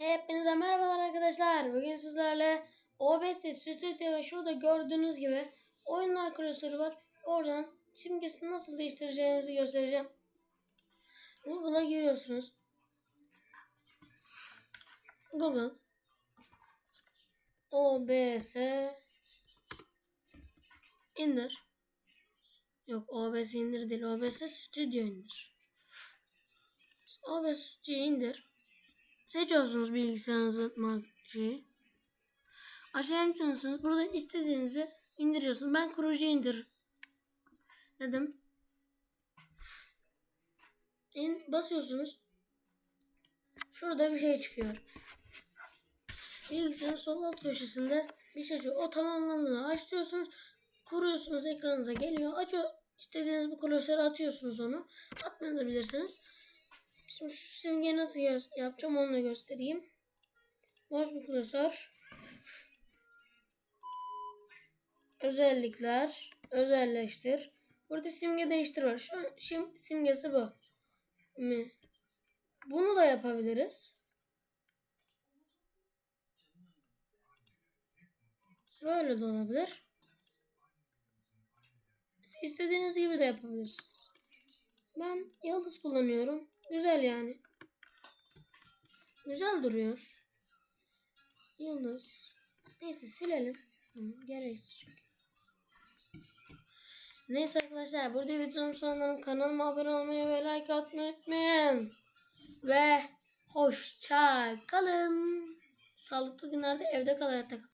Hepinize merhabalar arkadaşlar. Bugün sizlerle OBS Studio ve şurada gördüğünüz gibi oyunlar klasörü var. Oradan simgesini nasıl değiştireceğimizi göstereceğim. Google'a giriyorsunuz. Google OBS indir. Yok OBS indir değil. OBS Studio indir. OBS Studio indir. Seçiyorsunuz bilgisayarınızın mark şeyi. Aşağıya iniyorsunuz. Burada istediğinizi indiriyorsunuz. Ben Kurucu indir dedim. İn, basıyorsunuz. Şurada bir şey çıkıyor. Bilgisayarın sol alt köşesinde bir şey çıkıyor. O tamamlandığını aç diyorsunuz. Kuruyorsunuz ekranınıza geliyor. Açıyor. İstediğiniz bir klasöre atıyorsunuz onu. Atmayabilirsiniz. Şimdi şu simgeyi nasıl yapacağım onu da göstereyim. Boş bir klasör. Özellikler. Özelleştir. Burada simge değiştir var. Şu an şim, simgesi bu. Mi? Bunu da yapabiliriz. Böyle de olabilir. İstediğiniz gibi de yapabilirsiniz. Ben yıldız kullanıyorum. Güzel yani. Güzel duruyor. Yıldız. Neyse silelim. Gereksiz çünkü. Neyse arkadaşlar burada videonun sonunda kanalıma abone olmayı ve like atmayı unutmayın. Ve hoşça kalın. Sağlıklı günlerde evde kal hayatta kal.